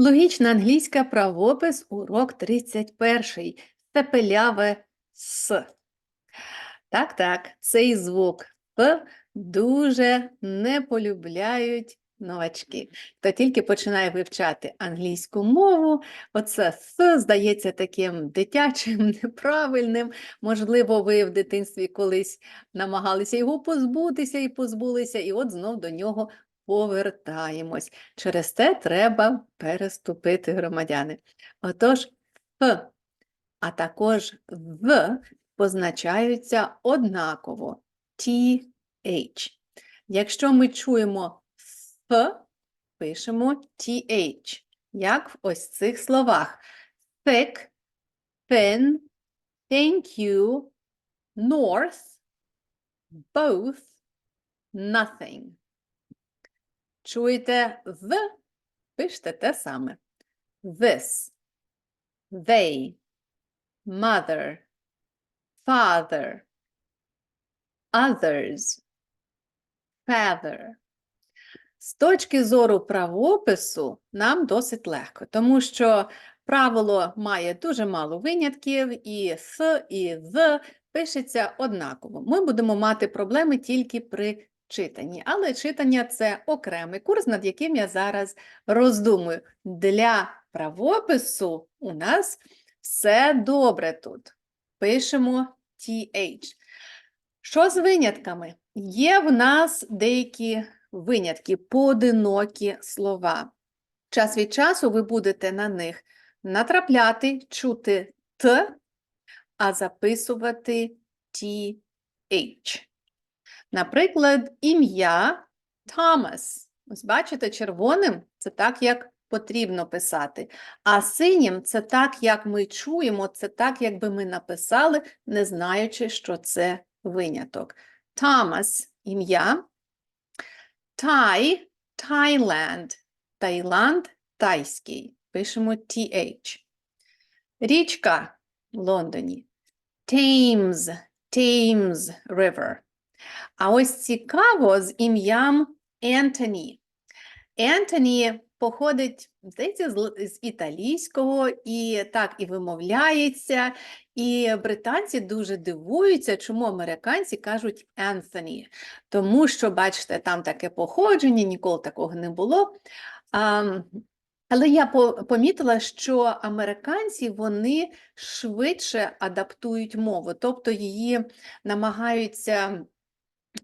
Логічна англійська правопис, урок 31. Степеляве С. Так, так, цей звук П дуже не полюбляють новачки. Хто тільки починає вивчати англійську мову, оце С здається таким дитячим, неправильним. Можливо, ви в дитинстві колись намагалися його позбутися і позбулися, і от знов до нього повертаємось. Через те треба переступити громадяни. Отож, П, а також В позначаються однаково TH. Якщо ми чуємо Ф, пишемо TH, як в ось цих словах. Thick, thin, thank you, north, both, nothing. Чуєте в, пишете те саме. This, they, mother, father, others, feather. З точки зору правопису нам досить легко, тому що правило має дуже мало винятків, і с, і з пишеться однаково. Ми будемо мати проблеми тільки при читанні, але читання це окремий курс, над яким я зараз роздумую. Для правопису у нас все добре тут. Пишемо TH. Що з винятками? Є в нас деякі винятки, поодинокі слова. Час від часу ви будете на них натрапляти, чути Т, а записувати TH. Наприклад, ім'я Thomas. Ось бачите, червоним це так, як потрібно писати. А синім це так, як ми чуємо, це так, якби ми написали, не знаючи, що це виняток. Thomas – ім'я. Тай – Thailand. Таїланд – тайський. Пишемо TH. Річка в Лондоні. Thames – Thames River. А ось цікаво з ім'ям Ентоні. Ентоні походить, здається, з, італійського, і так і вимовляється. І британці дуже дивуються, чому американці кажуть Ентоні. Тому що, бачите, там таке походження, ніколи такого не було. А, але я помітила, що американці вони швидше адаптують мову, тобто її намагаються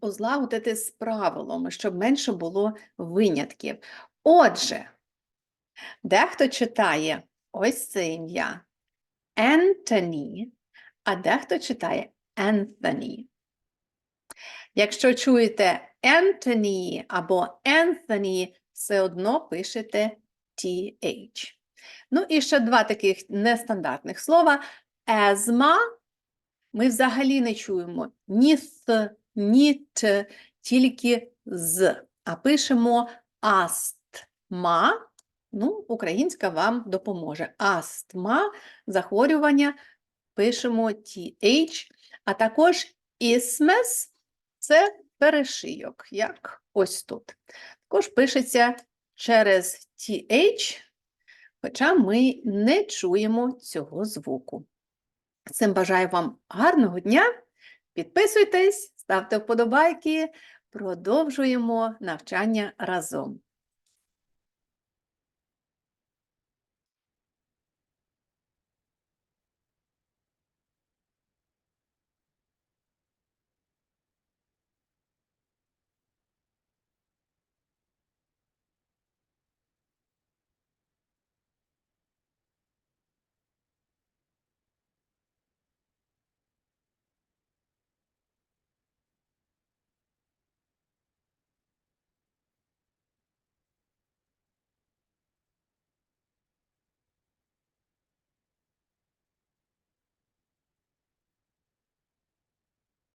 узлагодити з правилами, щоб менше було винятків. Отже, дехто читає ось це ім'я Ентоні, а дехто читає Ентоні. Якщо чуєте Ентоні або Ентоні, все одно пишете TH. Ну і ще два таких нестандартних слова. Езма ми взагалі не чуємо ні с, ні т, тільки з, а пишемо астма. Ну, українська вам допоможе. Астма, захворювання, пишемо TH, а також ісмес це перешийок, як ось тут. Також пишеться через TH, хоча ми не чуємо цього звуку. Цим бажаю вам гарного дня. Підписуйтесь, ставте вподобайки, продовжуємо навчання разом.